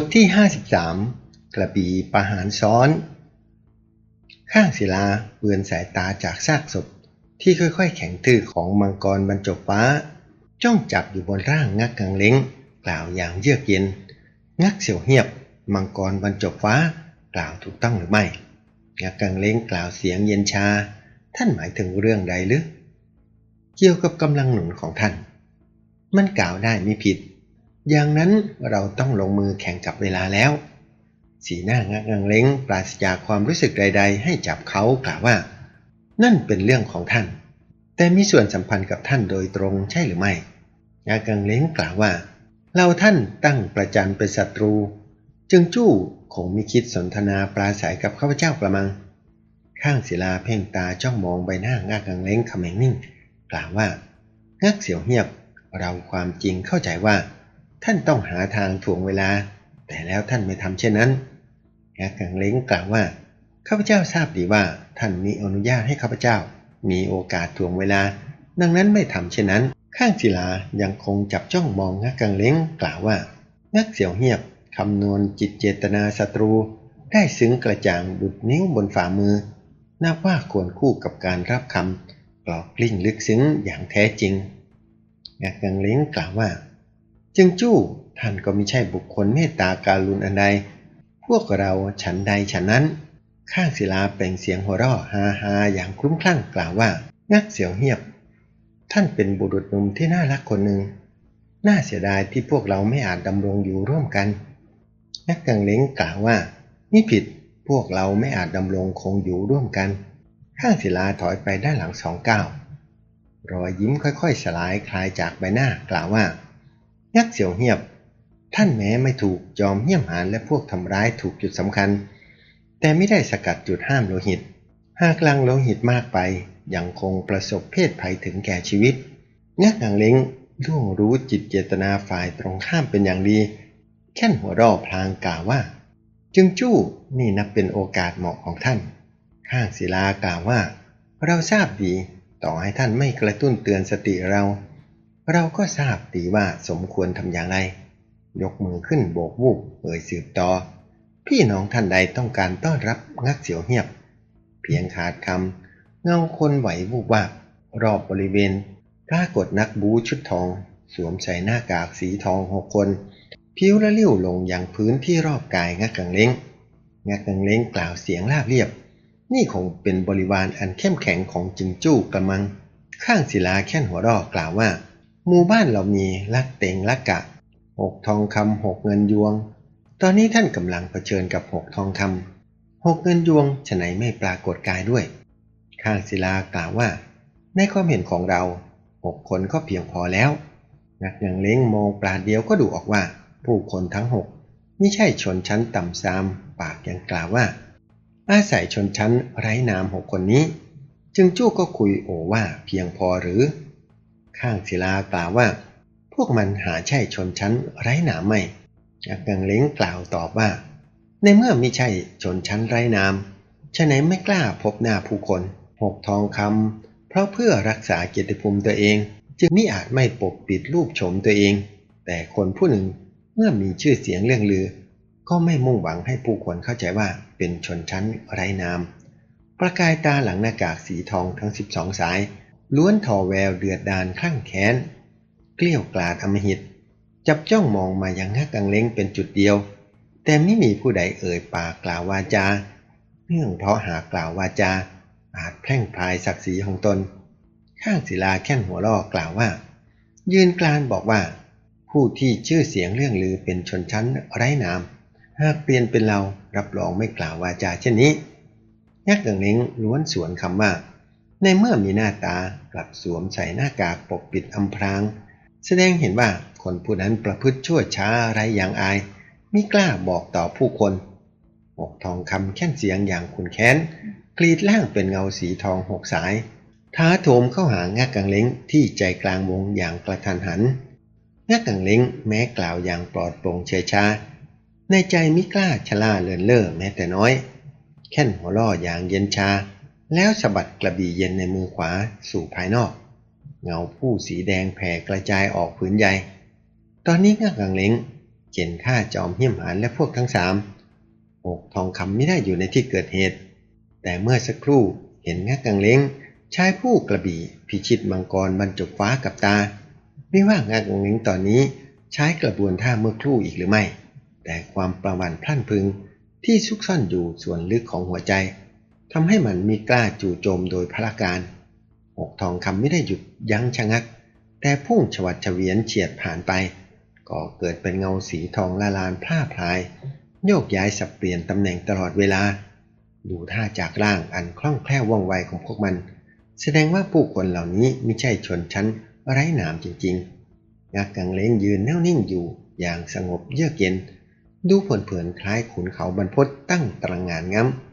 บทที่ 53 กระบี่ประหารซ้อน ข้างศิลาเบือนสายตาจากซากศพที่ค่อยๆ แข็งทื่อของมังกรบรรจบฟ้า จ้องจับอยู่บนร่างงักกังเล้ง กล่าวอย่างเยือกเย็น งักเสียวเหียบ มังกรบรรจบฟ้ากล่าวถูกต้องหรือไม่ งักกังเล้งกล่าวเสียงเย็นชา ท่านหมายถึงเรื่องใดหรือ เกี่ยวกับกำลังหนุนของท่าน มันกล่าวได้ไม่ผิด อย่างนั้นเราต้องลงมือแข่งกับเวลาแล้ว สีหน้างักงังเล้งปราศจากความรู้สึกใด ๆ ให้จับเขากล่าวว่า นั่นเป็นเรื่องของท่าน แต่มีส่วนสัมพันธ์กับท่านโดยตรงใช่หรือไม่งักงังเล้งกล่าวว่า เราท่านตั้งประจันเป็นศัตรู จึงจู้คงมีคิดสนทนาปราศัยกับข้าพเจ้ากระมัง ข้างศิลาเพ่งตาจ้องมองใบหน้างักงังเล้งขมงนิ่ง กล่าวว่างักเสียวเงียบ เราความจริงเข้าใจว่า ท่านต้องหาทางถ่วงเวลา แต่แล้วท่านไม่ทำเช่นนั้นแกกังเล้งกล่าวว่าข้าพเจ้าทราบดีว่าท่านมีอนุญาตให้ข้าพเจ้า มีโอกาสถ่วงเวลา ดังนั้นไม่ทำเช่นนั้น ข้างศิลายังคงจับจ้องมองงักกังเล้งกล่าวว่างักเสี่ยวเงียบคำนวณจิตเจตนาศัตรู ได้ซึ้งกระจ่างดุดนิ้วบนฝ่ามือนับว่าควรคู่กับการรับคำกรอกกลิ้งลึกซึ้งอย่างแท้จริงงักกังเล้งกล่าวว่า จึงจู้ท่านก็ไม่ใช่บุคคลเมตตาการุณอันใด พวกเราฉันใดฉันนั้น ข้างศิลาเปล่งเสียงหัวเราะฮาฮาอย่างคลุ้มคลั่งกล่าวว่า งักเสียวเหียบ ท่านเป็นบุรุษหนุ่มที่น่ารักคนหนึ่ง น่าเสียดายที่พวกเราไม่อาจดำรงอยู่ร่วมกัน นักกังเล้งกล่าวว่า นี่ผิด พวกเราไม่อาจดำรงคงอยู่ร่วมกัน ข้างศิลาถอยไปด้านหลังสองก้าว รอยยิ้มค่อยๆ สลายคลายจากใบหน้ากล่าวว่า ยักษ์เสียวเหียบ ท่านแม้ไม่ถูกจอมเหี้ยมหานและพวกทำร้ายถูกจุดสำคัญ แต่ไม่ได้สกัดจุดห้ามโลหิต หากลังโลหิตมากไปยังคงประสบเพศภัยถึงแก่ชีวิตงักนางเล้งล่วงรู้จิตเจตนาฝ่ายตรงข้ามเป็นอย่างดี แค่นหัวรอพลางกล่าวว่า จึงจู้นี่นับเป็นโอกาสเหมาะของท่าน ข้างศิลากล่าวว่า เราทราบดีต่อให้ท่านไม่กระตุ้นเตือนสติเรา เราก็ทราบดีว่าสมควรทำอย่างไร ยกมือขึ้นโบกวูบเอ่ยสืบต่อ พี่น้องท่านใดต้องการต้อนรับงักเสียวเหียบ เพียงขาดคำเงาคนไหววูบวาบรอบบริเวณปรากฏนักบูชุดทอง สวมใส่หน้ากากสีทองหกคนผิวละลิ้วลงอย่างพื้นที่รอบกายงักกังเล้งงักกังเล้งกล่าวเสียงราบเรียบ นี่คงเป็นบริวารอันเข้มแข็งของจิงจู้กระมัง ข้างศิลาแค่นหัวรอกล่าวว่า หมู่บ้านเรามีลักเต็งลักกะหกทองคำหกเงินยวง ตอนนี้ท่านกำลังเผชิญกับหกทองคำหกเงินยวงฉะไหนไม่ปรากฏกายด้วย ข้างศิลากล่าวว่า ในความเห็นของเราหกคนก็เพียงพอแล้ว นักยังเล้งมองปราเดียวก็ดูออกว่า ผู้คนทั้งหกไม่ใช่ชนชั้นต่ำซาม ปากยังกล่าวว่า อาศัยชนชั้นไร้นามหกคนนี้ จึงจู้ก็คุยโอว่าเพียงพอหรือ ข้างศิลากล่าวว่า พวกมันหาใช่ชนชั้นไร้นามไม่นักยังเล้งกล่าวตอบว่า ในเมื่อไม่ใช่ชนชั้นไร้นามฉะไหนไม่กล้าพบหน้าผู้คน หกทองคำเพราะเพื่อรักษาเกียรติภูมิตัวเอง จึงมิอาจไม่ปกปิดรูปโฉมตัวเอง แต่คนผู้หนึ่งเมื่อมีชื่อเสียงเรื่องลือ ก็ไม่มุ่งหวังให้ผู้คนเข้าใจว่าเป็นชนชั้นไร้นาม ประกายตาหลังหน้ากากสีทองทั้ง 12 สาย ล้วนทอแววเดือดดานคลั่งแค้น เกลี้ยวกลาดอมหิต จับจ้องมองมายังงักกังเล้งเป็นจุดเดียว แต่ไม่มีผู้ใดเอ่ยปากกล่าววาจา เนื่องเพราะหากกล่าววาจา อาจแพร่งพรายศักดิ์ศรีของตน ข้างศิลาแค่นหัวลอกล่าวว่า ยืนกลานบอกว่า ผู้ที่ชื่อเสียงเรื่องลือเป็นชนชั้นไร้นาม หากเปลี่ยนเป็นเรารับรองไม่กล่าววาจาเช่นนี้ยักษ์กังเล้งล้วนสวนคำว่า ในเมื่อมีหน้าตากลับสวมใส่หน้ากากปกปิดอำพราง แสดงเห็นว่าคนผู้นั้นประพฤติชั่วช้าไรอย่างอายไม่กล้าบอกต่อผู้คนหกทองคำแค่นเสียงอย่างขุนแค้น กรีดล่างเป็นเงาสีทองหกสาย ท้าโถมเข้าหางักกังเล้งที่ใจกลางวงอย่างกระทันหันงักกังเล้งแม้กล่าวอย่างปลอดโปร่งเฉยชา ในใจมิกล้าชะล่าเลินเล่อแม้แต่น้อย แค่นหัวล่ออย่างเย็นชา แล้วสะบัดกระบี่เย็นในมือขวาสู่ภายนอก เงาผู้สีแดงแผ่กระจายออกผืนใหญ่ ตอนนี้งักกังเล้งเจนฆ่าจอมเหี้ยมหานและพวกทั้งสามหกทองคำไม่ได้อยู่ในที่เกิดเหตุ แต่เมื่อสักครู่เห็นงักกังเล้งใช้ผู้กระบี่พิชิตมังกรบรรจบฟ้ากับตา ไม่ว่างักกังเล้งตอนนี้ใช้กระบวนท่าเมื่อครู่อีกหรือไม่ แต่ความประวันพลั่นพึงที่ซุกซ่อนอยู่ส่วนลึกของหัวใจ ทำให้มันมีกล้าจู่โจมโดยพละการหกทองคำไม่ได้หยุดยั้งชะงัก แต่พุ่งฉวัดเฉวียนเฉียดผ่านไป ก็เกิดเป็นเงาสีทองละลานพร่าพลาย โยกย้ายสับเปลี่ยนตำแหน่งตลอดเวลา ดูท่าจากร่างอันคล่องแคล่วว่องไวของพวกมัน แสดงว่าผู้คนเหล่านี้ไม่ใช่ชนชั้นไร้หนามจริงๆงักกังเลงยืนแน่วนิ่งอยู่อย่างสงบเยือกเย็น ดูเผินๆคล้ายขุนเขาบรรพตตั้งตระงงานง้ำ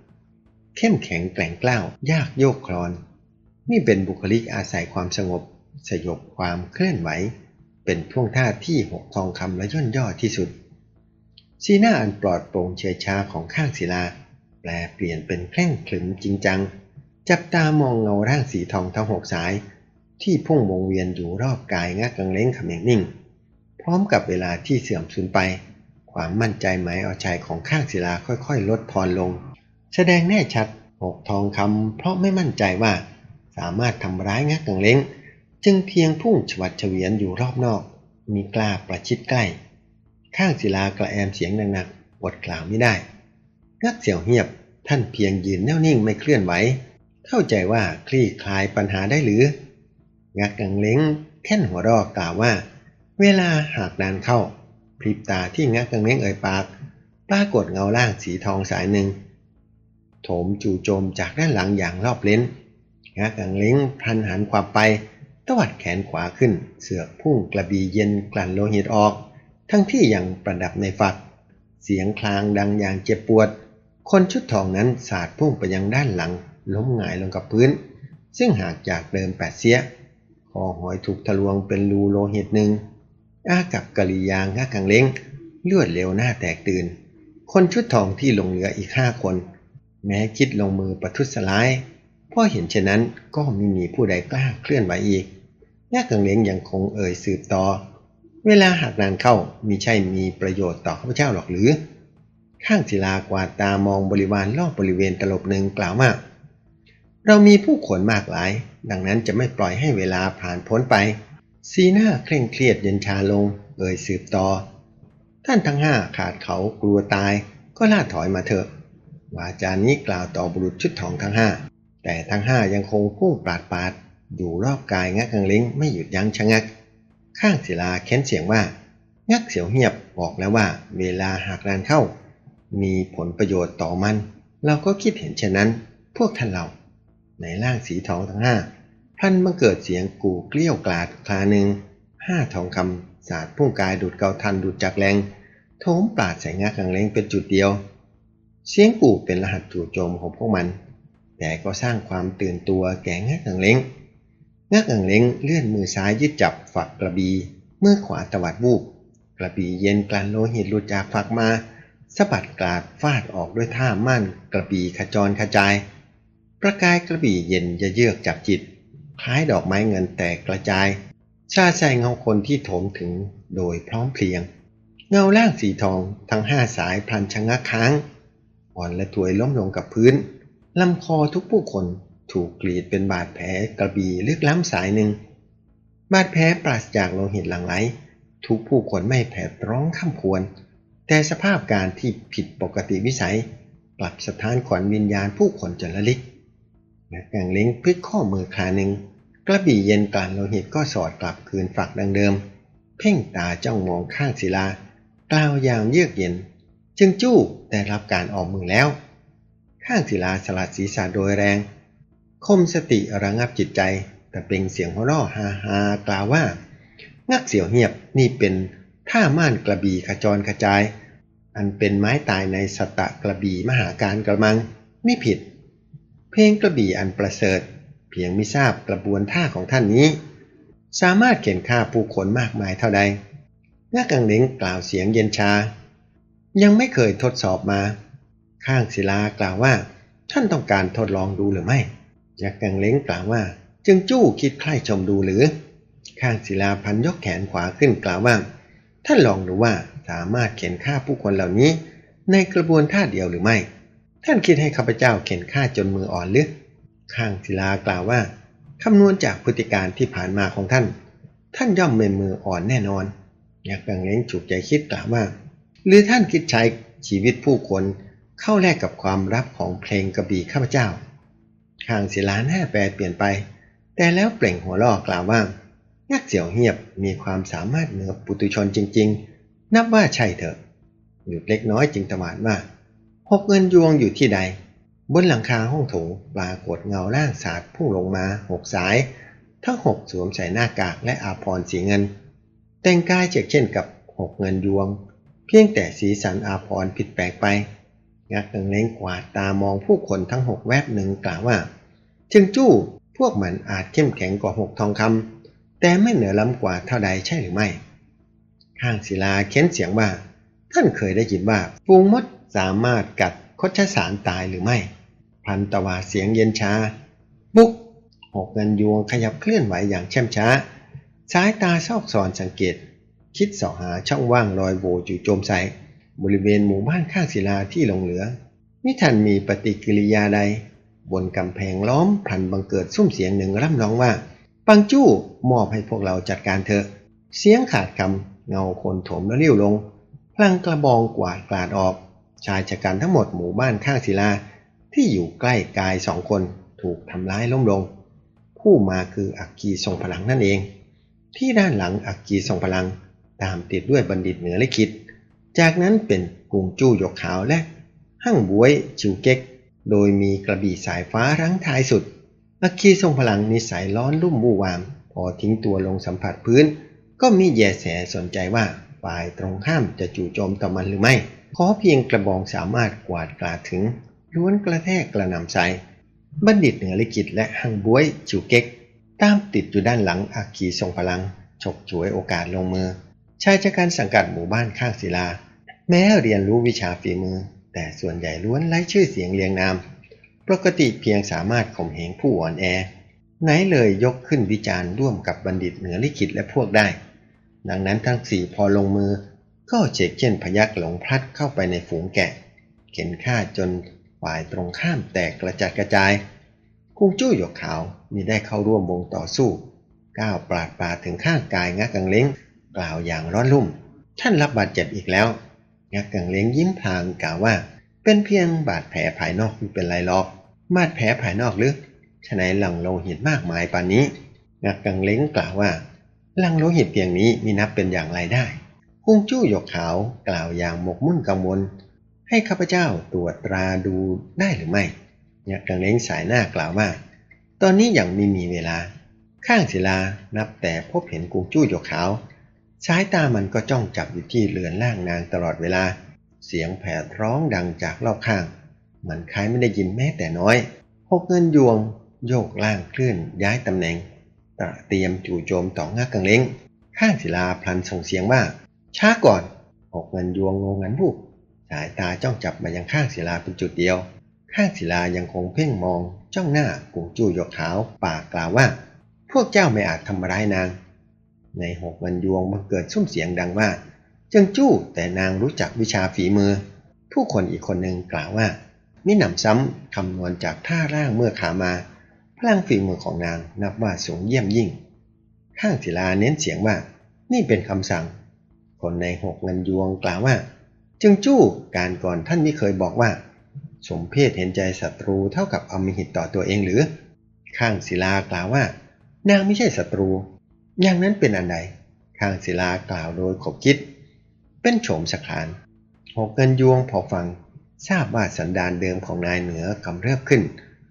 เข้มแข็งแกร่งกล้าว ยากโยกคลอน นี่เป็นบุคลิกอาศัยความสงบ สยบความเคลื่อนไหว เป็นท่วงท่าที่หกทองคำและย่นย่อที่สุด สีหน้าอันปลอดโปร่งเฉยชาของข้างศิลา แปลเปลี่ยนเป็นเคร่งขรึมจริงจัง จับตามองเงาร่างสีทองทั้งหกสาย ที่พุ่งวงเวียนอยู่รอบกายงักกังเล้งเขม็งนิ่ง พร้อมกับเวลาที่เสื่อมสูญไป ความมั่นใจหมายเอาใจของข้างศิลาค่อยๆ ลดทอนลง แสดงแน่ชัดหกทองคำเพราะไม่มั่นใจว่า สามารถทำร้ายงักกังเล้ง จึงเพียงพุ่งฉวัดเฉวียนอยู่รอบนอก มีกล้าประชิดใกล้ ข้างศิลากระแอมเสียงหนักๆอดกล่าวไม่ได้ งักเสียวเหียบท่านเพียงยืนแน่วนิ่งไม่เคลื่อนไหวเข้าใจว่าคลี่คลายปัญหาได้หรือ งักกังเล้งแค่นหัวรอกกล่าวว่า เวลาหากนานเข้าพริบตาที่งักกังเล้งเอ่ยปาก ปรากฏเงาล่างสีทองสายหนึ่ง โถมจู่โจมจากด้านหลังอย่างรอบเลนงักกังเล้งพลันหันขวาไปตวัดแขนขวาขึ้น เสือกพุ่งกระบี่เย็นกลั่นโลหิตออก ทั้งที่ยังประดับในฝัก เสียงคลางดังอย่างเจ็บปวด คนชุดทองนั้นสาดพุ่งไปยังด้านหลัง ล้มหงายลงกับพื้น ซึ่งหากจากเดิมแปดเสียคอหอยถูกทะลวงเป็นรูโลหิตหนึ่งอากับกะลียางงักกังเล้งเลือดเร็วหน้าแตกตื่น คนชุดทองที่ลงเหลืออีกห้าคน แม้คิดลงมือประทุษร้ายพราะเห็นเช่นนั้นก็ไม่มีผู้ใดกล้าเคลื่อนไหวอีกงักกังเล้งยังคงเอ่ยสืบต่อ เวลาหากนานเข้ามีใช่มีประโยชน์ต่อข้าพเจ้าหรอกหรือ ข้างศิลากวาดตามองบริวารรอบบริเวณตลบหนึ่งกล่าวว่าเรามีผู้คนมากหลาย ดังนั้นจะไม่ปล่อยให้เวลาผ่านพ้นไปสีหน้าเคร่งเครียดเย็นชาลง เอ่ยสืบต่อ ท่านทั้งห้าขาดเขากลัวตายก็ล่าถอยมาเถอะ วาจานี้กล่าวต่อบุรุษชุดทองทั้งห้าแต่ทั้งห้ายังคงพุ่งปราดปาดอยู่รอบกายงักกังเล้งไม่หยุดยั้งชะงัก ข้างศิลาเค้นเสียงว่า งักเสียวเหียบบอกแล้วว่า เวลาหากนานเข้า มีผลประโยชน์ต่อมัน เราก็คิดเห็นเช่นนั้น พวกท่านเราในร่างสีทองทั้งห้าพลันบังเกิดเสียงกูเกลี้ยวกลาดคลาหนึ่งห้าทองคำสาดพุ่งกายดูดเกาทันดูดจากแรงโถมปราดใส่งักกังเล้งเป็นจุดเดียว เสียงกูเป็นรหัสจู่โจมของพวกมัน แต่ก็สร้างความตื่นตัวแก่งักกังเล้งงักกังเล้งเลื่อนมือซ้ายยึดจับฝักกระบีมือขวาตวัดวูบกระบี่เย็นกลั่นโลหิตหลุดจากฝักมาสะบัดกลาดฟาดออกด้วยท่ามั่นกระบี่ขจรขจาย ประกายกระบี่เย็นจะเยือกจับจิต คล้ายดอกไม้เงินแตกกระจายชาใสเงาคนที่โถมถึงโดยพร้อมเพรียง เงาล่างสีทองทั้งห้าสายพลันชะงักค้าง อ่อนและถวยล้มลงกับพื้นลำคอทุกผู้คนถูกกรีดเป็นบาดแผลกระบี่ลึกล้ำสายหนึ่ง บาดแผลปราศจากโลหิตหลั่งไหล ทุกผู้คนไม่แผดร้องข้ามควร แต่สภาพการที่ผิดปกติวิสัยกลับสถานขวัญวิญญาณผู้คนจนละลิกนักแกงเล้งพลิกข้อมือคาหนึ่ง กระบี่เย็นกลั่นโลหิตก็สอดกลับคืนฝักดังเดิม เพ่งตาจ้องมองข้างศิลากล่าวอย่างเยือกเย็น จึงจู้ ได้รับการออกมือแล้ว ข้างศิลาสลัดศีรษะโดยแรง คมสติระงับจิตใจ แต่เปล่งเสียงหัวเราะฮาฮากล่าวว่า งักเสียวเหียบนี่เป็นท่าม่านกระบี่ขจรกระจาย อันเป็นไม้ตายในสตะกระบี่มหาการกระมังไม่ผิด เพลงกระบี่อันประเสริฐ เพียงไม่ทราบกระบวนท่าของท่านนี้ สามารถเข็นฆ่าผู้คนมากมายเท่าใดงักกังเล้งกล่าวเสียงเย็นชา ยังไม่เคยทดสอบมา ข้างศิลากล่าวว่า ท่านต้องการทดลองดูหรือไม่ยักษ์กังเล้งกล่าวว่า จึงจู้คิดใคร่ชมดูหรือ ข้างศิลาพันยกแขนขวาขึ้นกล่าวว่า ท่านลองดูว่าสามารถเข็นฆ่าผู้คนเหล่านี้ ในกระบวนท่าเดียวหรือไม่ ท่านคิดให้ข้าพเจ้าเข็นฆ่าจนมืออ่อนหรือข้างศิลากล่าวว่าคำนวณจากพฤติการที่ผ่านมาของท่าน ท่านย่อมเป็นมืออ่อนแน่นอน ยักษ์กังเล้งฉุกใจคิดกล่าวว่า หรือท่านคิดใช้ชีวิตผู้คนเข้าแลกกับความรับของเพลงกระบี่ข้าพเจ้าข้างศิลาหน้าแปรเปลี่ยนไป แต่แล้วเปล่งหัวเราะกล่าวว่ายักษ์เสี่ยวเงียบมีความสามารถเหนือปุตุชนจริง ๆ นับว่าใช่เถอะหยุดเล็กน้อยจึงตวาดว่าหกเงินยวงอยู่ที่ใด บนหลังคาห้องโถงปรากฏเงาร่างสาดพุ่งลงมาหกสาย ทั้งหกสวมใส่หน้ากากและอาภรณ์สีเงิน แต่งกายเช่นเช่นกับหกเงินยวง เพียงแต่สีสันอาภรผิดแปลกไป งักกังเล้งกวาดตามองผู้คนทั้งหกแวบหนึ่งกล่าวว่าจึงจู้พวกมันอาจเข้มแข็งกว่าหกทองคำแต่ไม่เหนือล้ำกว่าเท่าใดใช่หรือไม่ ข้างศิลาเค้นเสียงว่า ท่านเคยได้ยินว่าฟูงมดสามารถกัดคดชสารตายหรือไม่ พันตวาเสียงเย็นช้าบุกหกเงินยวงขยับเคลื่อนไหวอย่างเช่มช้า สายตาซอกซอนสังเกต คิดเสาะหาช่องว่างลอยโวจู่โจมใส่บริเวณหมู่บ้านข้างศิลาที่หลงเหลือมิทันมีปฏิกิริยาใด บนกำแพงล้อมพันบังเกิดซุ้มเสียงหนึ่งร่ำร้องว่า ปังจู้มอบให้พวกเราจัดการเถอะ เสียงขาดคำเงาคนโถมแล้วเลี้ยวลง พลังกระบองกวาดกลาดออก ชายชะกันทั้งหมดหมู่บ้านข้างศิลาที่อยู่ใกล้กายสองคนถูกทำร้ายล้มลง ผู้มาคืออักกีทรงพลังนั่นเอง ที่ด้านหลังอักกีทรงพลัง ตามติดด้วยบัณฑิตเหนือลิขิต จากนั้นเป็นกุงจู้หยกขาวและหั่งบวยชิวเก๊ก โดยมีกระบี่สายฟ้ารั้งท้ายสุด อักคีทรงพลังนิสัยร้อนรุ่มวู่วาม พอทิ้งตัวลงสัมผัสพื้น ก็มีแยแสสนใจว่าฝ่ายตรงข้ามจะจู่โจมต่อมันหรือไม่ ขอเพียงกระบองสามารถกวาดกลาดถึงล้วนกระแทกกระนำใส่บัณฑิตเหนือลิขิตและหั่งบวยชิวเก๊ก ตามติดอยู่ด้านหลังอักคีทรงพลัง ฉกฉวยโอกาสลงมือ ชายชะกันสังกัดหมู่บ้านข้างศิลา แม้เรียนรู้วิชาฝีมือ แต่ส่วนใหญ่ล้วนไร้ชื่อเสียงเรียงนาม ปกติเพียงสามารถข่มเหงผู้อ่อนแอ ไหนเลยยกขึ้นวิจารณ์ร่วมกับบัณฑิตเหนือลิขิตและพวกได้ ดังนั้นทั้งสี่พอลงมือ ก็เฉกเช่นพยักหลงพลัดเข้าไปในฝูงแกะ เข็นฆ่าจนฝ่ายตรงข้ามแตกกระจัดกระจายคุงจู้หยกขาวมีได้เข้าร่วมวงต่อสู้ก้าวปราดปาดถึงข้างกายงักกังเล้ง กล่าวอย่างร้อนรุ่ม ท่านรับบาดเจ็บอีกแล้วงักกังเล้งยิ้มพลางกล่าวว่า เป็นเพียงบาดแผลภายนอกไม่เป็นไรหรอกบาดแผลภายนอกหรือฉะไหนหลังโลหิตมากมายปานนี้งักกังเล้งกล่าวว่าหลังโลหิตเพียงนี้มีนับเป็นอย่างไรได้คุงจู้หยกขาวกล่าวอย่างหมกมุ่นกังวล ให้ข้าพเจ้าตรวจตราดูได้หรือไม่งักกังเล้งสายหน้ากล่าวว่า ตอนนี้ยังไม่มีเวลา ข้างศิลานับแต่พบเห็นกุงจู้หยกขาว สายตามันก็จ้องจับอยู่ที่เรือนล่างนางตลอดเวลา เสียงแผดร้องดังจากรอบข้าง มันคล้ายไม่ได้ยินแม้แต่น้อยหกเงินยวง โยกล่างเคลื่อนย้ายตำแหน่งตระเตรียมจู่โจมต่องักกังเล้ง ข้างศิลาพลันส่งเสียงว่า ช้าก่อนหกเงินยวงงงงันบุกสายตาจ้องจับมายังข้างศิลาเป็นจุดเดียว ข้างศิลายังคงเพ่งมอง จ้องหน้ากุงจู้หยกขาวปากกล่าวว่า พวกเจ้าไม่อาจทำร้ายนาง ในหกวันยวงบังเกิดซุ้มเสียงดังว่าจึงจู้แต่นางรู้จักวิชาฝีมือ ผู้คนอีกคนหนึ่งกล่าวว่ามิหนำซ้ำคำนวณจากท่าร่างเมื่อขามา พลังฝีมือของนางนับว่าสูงเยี่ยมยิ่ง ข้างศิลาเน้นเสียงว่า นี่เป็นคำสั่ง คนในหกเงินยวงกล่าวว่าจึงจู้การก่อนท่านไม่เคยบอกว่า สมเพศเห็นใจศัตรูเท่ากับอมหิตต่อตัวเองหรือ ข้างศิลากล่าวว่า นางไม่ใช่ศัตรู อย่างนั้นเป็นอันใดข้างศิลากล่าวโดยขบคิด เป็นโฉมสคานหกเงินยวงพอฟัง ทราบว่าสันดานเดิมของนายเหนือกำเริบขึ้น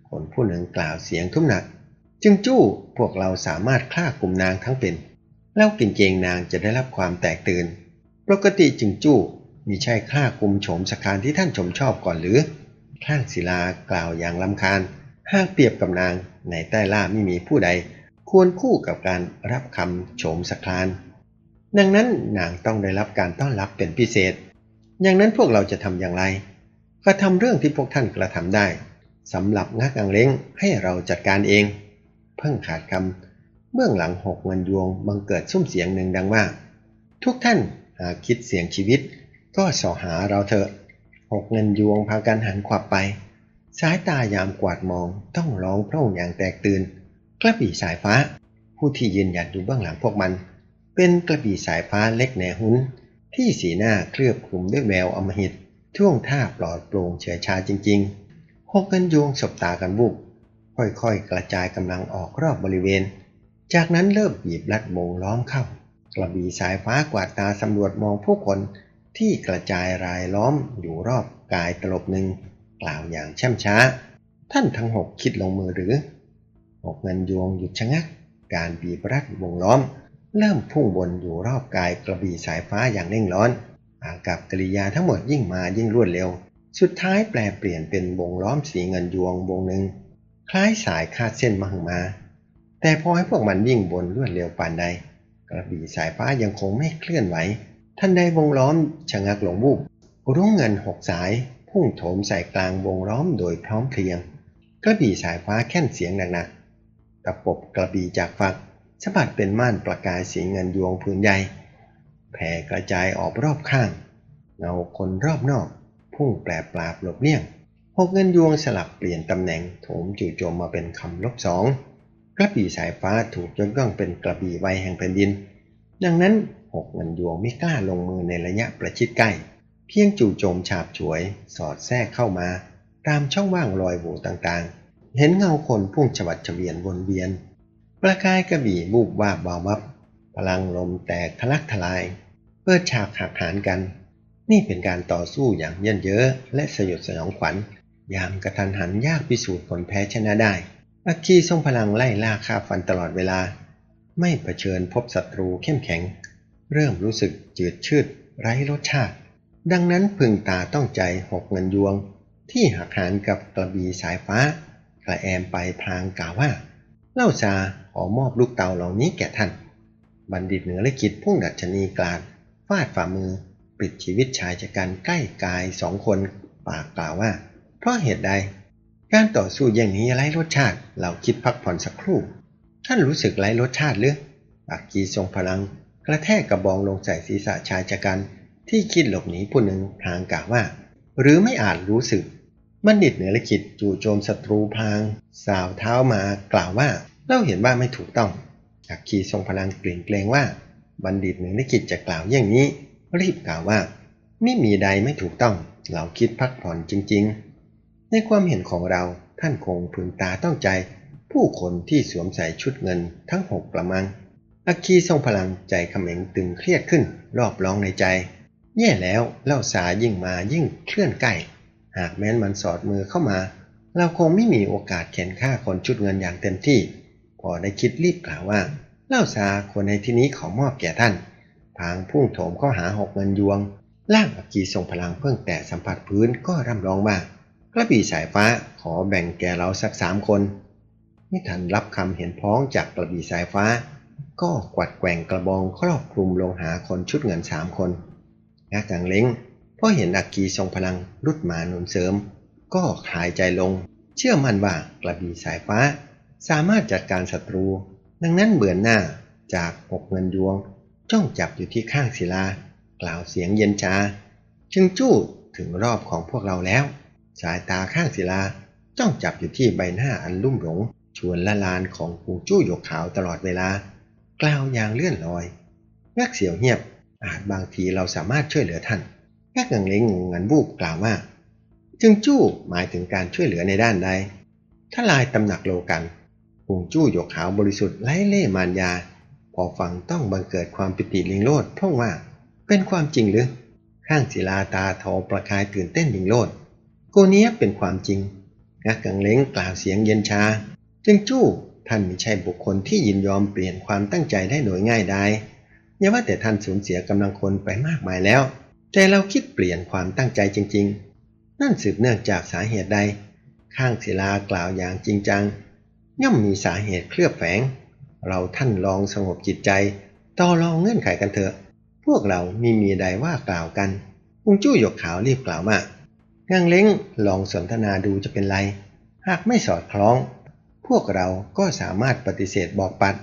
คนผู้หนึ่งกล่าวเสียงทุ่มหนัก จึงจู้พวกเราสามารถฆ่ากลุ่มนางทั้งเป็นแล้วกินเกงนางจะได้รับความแตกตื่น ปกติจึงจู้มีใช่ฆ่ากลุ่มโฉมสคานที่ท่านชมชอบก่อนหรือข้างศิลากล่าวอย่างลำคาญหากเปรียบกับนางในใต้ล่าไม่มีผู้ใด ควรคู่กับการรับคำโฉมสคลานดังนั้นนางต้องได้รับการต้อนรับเป็นพิเศษ อย่างนั้นพวกเราจะทำอย่างไร ก็ทำเรื่องที่พวกท่านกระทำได้สำหรับงักอังเล้งให้เราจัดการเอง เพิ่งขาดคำเบื้องหลังหกเงินยวงบังเกิดซุ้มเสียงหนึ่งดังว่าทุกท่านหากคิดเสี่ยงชีวิต ก็สอหาเราเถอะหกเงินยวงพากันหันขวับไป สายตายามกวาดมองต้องร้องพร่งอย่างแตกตื่น กระบี่สายฟ้า ผู้ที่ยืนหยัดอยู่เบื้องหลังพวกมัน เป็นกระบี่สายฟ้าเล็กแหนหุนที่สีหน้าเคลือบคลุมด้วยแววอมหิตท่วงท่าปลอดโปร่งเฉยชาจริงๆหกเงินยงสบตากันบุบค่อยๆ กระจายกำลังออกรอบบริเวณ จากนั้นเริ่มบีบรัดวงล้อมเข้า กระบี่สายฟ้ากวาดตาสำรวจมองผู้คนที่กระจายรายล้อมอยู่รอบกายตลบหนึ่ง กล่าวอย่างช่ำช้า ท่านทั้งหกคิดลงมือหรือ หกเงินยวงหยุดชะงัก การบีบรัดวงล้อม เริ่มพุ่งวนอยู่รอบกายกระบี่สายฟ้าอย่างเร่งร้อน อากับกริยาทั้งหมดยิ่งมายิ่งรวดเร็ว สุดท้ายแปลเปลี่ยนเป็นวงล้อมสีเงินยวงวงหนึ่งคล้ายสายคาดเส้นมาหึงมา แต่พอให้พวกมันวิ่งบนรวดเร็วปานใด กระบี่สายฟ้ายังคงไม่เคลื่อนไหวท่านใดวงล้อมชะงักหลงวูบรุ่งเงินหกสายพุ่งโถมใส่กลางวงล้อมโดยพร้อมเพรียง กระบี่สายฟ้าแค่นเสียงหนัก ตะปบกระบี่จากฝักสะบัดเป็นม่านประกายสีเงินยวงผืนใหญ่แผ่กระจายออกรอบข้าง เงาคนรอบนอก พุ่งแปรปราบหลบเลี่ยงหกเงินยวงสลับเปลี่ยนตำแหน่งโถมจู่โจมมาเป็นคำลบสองกระบี่สายฟ้าถูกยกย่องเป็นกระบี่ไวแห่งแผ่นดิน ดังนั้นหกเงินยวงไม่กล้าลงมือในระยะประชิดใกล้ เพียงจู่โจมฉาบฉวย สอดแทรกเข้ามา ตามช่องว่างรอยโหว่ต่างๆ เห็นเงาคนพุ่งฉวัดเฉวียนวนเวียน ประกายกระบี่บูบวาบวาวับ พลังลมแตกทะลักทลายเปิดฉากหักหานกัน นี่เป็นการต่อสู้อย่างเยินเยอะและสยดสยองขวัญ ยามกระทันหันยากพิสูจน์ผลแพ้ชนะได้อัคคีทรงพลังไล่ล่าฆ่าฟันตลอดเวลา ไม่เผชิญพบศัตรูเข้มแข็ง เริ่มรู้สึกจืดชืด ไร้รสชาติ ดังนั้นพึงตาต้องใจหกเงินยวง ที่หักหานกับกระบี่สายฟ้า กระแอมไปพลางกล่าวว่า เล่าซาขอมอบลูกเต่าเหล่านี้แก่ท่าน บัณฑิตเหนือและกิจพุ่งดัชนีกลาดฟาดฝ่ามือปิดชีวิตชายจากการใกล้กายสองคนปากกล่าวว่า เพราะเหตุใด การต่อสู้อย่างนี้ไร้รสชาติเราคิดพักผ่อนสักครู่ ท่านรู้สึกไร้รสชาติหรืออักกีทรงพลัง กระแทกกระบองลงใส่ศีรษะชายจากการที่คิดหลบหนีผู้หนึ่งพลางกล่าวว่า หรือไม่อาจรู้สึก บัณฑิตเหนือลิขิตจู่โจมศัตรูพาง สาวเท้ามากล่าวว่าเล่าเห็นว่าไม่ถูกต้องอักคีทรงพลังเกรงเกรงว่า บัณฑิตเหนือลิขิตจะกล่าวอย่างนี้ รีบกล่าวว่าไม่มีใดไม่ถูกต้อง เราคิดพักผ่อนจริง ๆ ในความเห็นของเราท่านคงพึงตาต้องใจ ผู้คนที่สวมใส่ชุดเงินทั้งหกประมังอักคีทรงพลังใจเขม็งตึงเครียดขึ้นรอบร้องในใจ แย่แล้วเล่าสายิ่งมายิ่งเคลื่อนใกล้ หากแม้นมันสอดมือเข้ามา เราคงไม่มีโอกาสเข็นฆ่าคนชุดเงินอย่างเต็มที่ พอได้คิดรีบกล่าวว่าเล่าสาคนในที่นี้ขอมอบแก่ท่าน พางพุ่งโถมเข้าหาหกเงินยวงล่างอักกีทรงพลังเพิ่งแต่สัมผัสพื้นก็ร่ำร้องว่ากระบี่สายฟ้าขอแบ่งแก่เราสักสามคน ไม่ทันรับคำเห็นพ้องจากกระบี่สายฟ้า ก็กวัดแกว่งกระบองครอบคลุมลงหาคนชุดเงินสามคนงักกังเล้ง พอเห็นอักกีทรงพลังรุดมาหนุนเสริม ก็คลายใจลง เชื่อมั่นว่ากระบี่สายฟ้า สามารถจัดการศัตรู ดังนั้นเบือนหน้าจากหกเงินยวง จ้องจับอยู่ที่ข้างศิลา กล่าวเสียงเย็นชาจึงจู้ถึงรอบของพวกเราแล้ว สายตาข้างศิลาจ้องจับอยู่ที่ใบหน้าอันลุ่มหลง ชวนละลานของหูจู้หยกขาวตลอดเวลา กล่าวอย่างเลื่อนลอยงักเสียวเงียบอาจบางทีเราสามารถช่วยเหลือท่าน งักงังเล้งงงงันวูบกล่าวว่า จึงจู้หมายถึงการช่วยเหลือในด้านใดถ้าลายตำหนักโลกันหงจู้หยกขาวบริสุทธิ์ไร้เล่มารยา พอฟังต้องบังเกิดความปิติลิงโลดเพราะว่า เป็นความจริงหรือ ข้างศิลาตาทอประกายตื่นเต้นลิงโลดโกเนี้ยเป็นความจริงงักกังเล้งกล่าวเสียงเย็นชา จึงจู้ท่านไม่ใช่บุคคลที่ยินยอมเปลี่ยนความตั้งใจได้โดยง่ายได้อย่าว่าแต่ท่านสูญเสียกำลังคนไปมากมายแล้ว แต่เราคิดเปลี่ยนความตั้งใจจริง ๆ นั่นสืบเนื่องจากสาเหตุใด ข้างศิลากล่าวอย่างจริงจัง ย่อมมีสาเหตุเคลือบแฝง เราท่านลองสงบจิตใจ ต่อรองเงื่อนไขกันเถอะ พวกเรามีมีใดว่ากล่าวกันอุงจู้หยกขาวรีบกล่าวมางังเล้งลองสนทนาดูจะเป็นไร หากไม่สอดคล้อง พวกเราก็สามารถปฏิเสธบอกปัด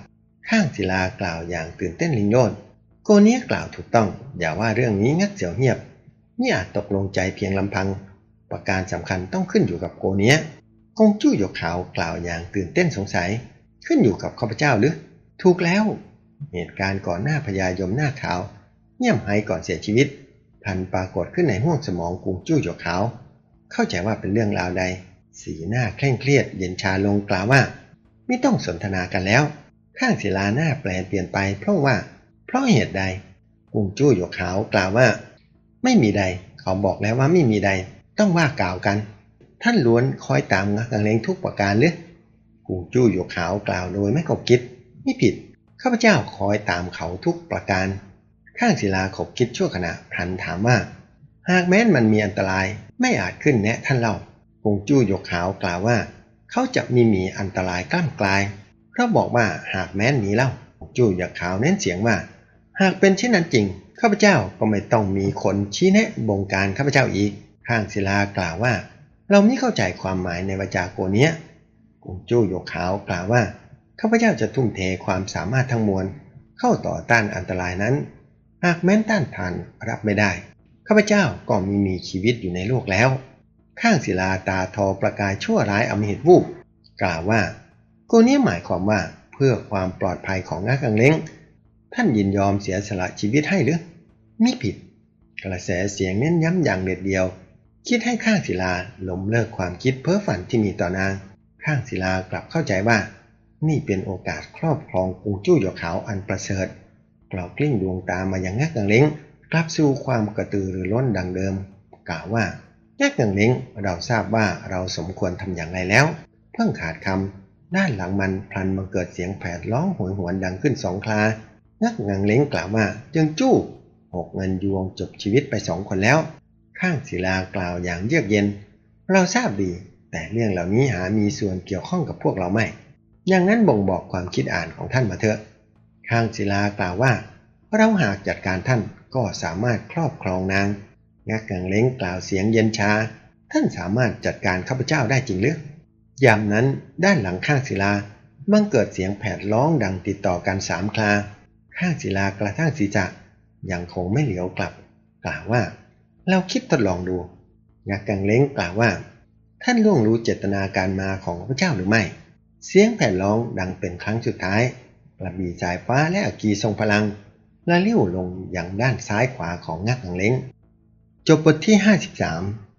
ข้างศิลากล่าวอย่างตื่นเต้นลิงโลด โกเนี้ยกล่าวถูกต้อง อย่าว่าเรื่องนี้งักเสียวเงียบนี่อาจตกลงใจเพียงลำพัง ประการสำคัญต้องขึ้นอยู่กับโกเนี้ยคงจู้หยกขาวกล่าวอย่างตื่นเต้นสงสัย ขึ้นอยู่กับข้าพเจ้าหรือ ถูกแล้ว เหตุการณ์ก่อนหน้าพญายมหน้าขาวเงียบหายก่อนเสียชีวิตพันปรากฏขึ้นในห้วงสมองกุงจู้หยกขาว เข้าใจว่าเป็นเรื่องราวใด สีหน้าเคร่งเครียดเย็นชาลงกล่าวว่า ไม่ต้องสนทนากันแล้ว ข้างศิลาหน้าแปลเปลี่ยนไปเพราะว่า เพราะเหตุใดกุงจู้หยกขาวกล่าวว่า ไม่มีใด เขาบอกแล้วว่าไม่มีใด ต้องว่ากล่าวกัน ท่านล้วนคอยตามงักกังเลงทุกประการหรือกุงจู้หยกขาวกล่าวโดยไม่ขบคิด ไม่ผิดข้าพเจ้าคอยตามเขาทุกประการ ข้างศิลาขบคิดชั่วขณะพันถามว่า หากแม้นมันมีอันตรายไม่อาจขึ้นแนะท่านเล่ากุงจู้ยกขาวกล่าวว่า เขาจะมีมีอันตรายกล้ามกลายเพราะบอกว่าหากแม้นหมีเล่าจู้ยกขาวเน้นเสียงว่า หากเป็นเช่นนั้นจริง ข้าพเจ้าก็ไม่ต้องมีคนชี้แนะบงการข้าพเจ้าอีก ข้างศิลากล่าวว่า เราไม่เข้าใจความหมายในวาจาโกเนี้ยกงจู้ยกขาวกล่าวว่า ข้าพเจ้าจะทุ่มเทความสามารถทั้งมวล เข้าต่อต้านอันตรายนั้น หากแม้นต้านทานรับไม่ได้ ข้าพเจ้าก็มีมีชีวิตอยู่ในโลกแล้ว ข้างศิลาตาทอประกายชั่วร้ายอำมหิตวูบกล่าวว่า โกเนี้ยหมายความว่าเพื่อความปลอดภัยของงักกังเล้ง ท่านยินยอมเสียสละชีวิตให้หรือไม่ผิด กระแสเสียงเน้นย้ำอย่างเด็ดเดียว คิดให้ข้างศิลาล้มเลิกความคิดเพ้อฝันที่มีต่อนาง ข้างศิลากลับเข้าใจว่า นี่เป็นโอกาสครอบครองกรุงจู้หยกขาวอันประเสริฐกล่าวกลิ้งดวงตามายังงักกังเล้งกลับสู่ความกระตือรือร้นดังเดิม กล่าวว่าแยกกังเล้งเราทราบว่าเราสมควรทำอย่างไรแล้ว เพิ่งขาดคำด้านหลังมันพลันมาเกิดเสียงแผดร้องโหยหวนดังขึ้นสองครา งักงังเล้งกล่าวว่าจึงจู้หกเงินยวงจบชีวิตไปสองคนแล้ว ข้างศิลากล่าวอย่างเยือกเย็น เราทราบดี แต่เรื่องเหล่านี้หามีส่วนเกี่ยวข้องกับพวกเราไม่ อย่างนั้นบ่งบอกความคิดอ่านของท่านมาเถอะ ข้างศิลากล่าวว่า เราหากจัดการท่านก็สามารถครอบครองนาง งักกังเล้งกล่าวเสียงเย็นชา ท่านสามารถจัดการข้าพเจ้าได้จริงหรือยามนั้นด้านหลังข้างศิลาบังเกิดเสียงแผดร้องดังติดต่อกันสามครา ข้างศิลากระทั่งศีรษะยังคงไม่เหลียวกลับ กล่าวว่า เราคิดทดลองดูงักกังเล้งกล่าวว่า ท่านล่วงรู้เจตนาการมาของพระเจ้าหรือไม่ เสียงแผ่นร้องดังเป็นครั้งสุดท้ายกระบี่สายฟ้าและอากีทรงพลังละลิ้วลงอย่างด้านซ้ายขวาของงักกังเล้ง จบบทที่ 53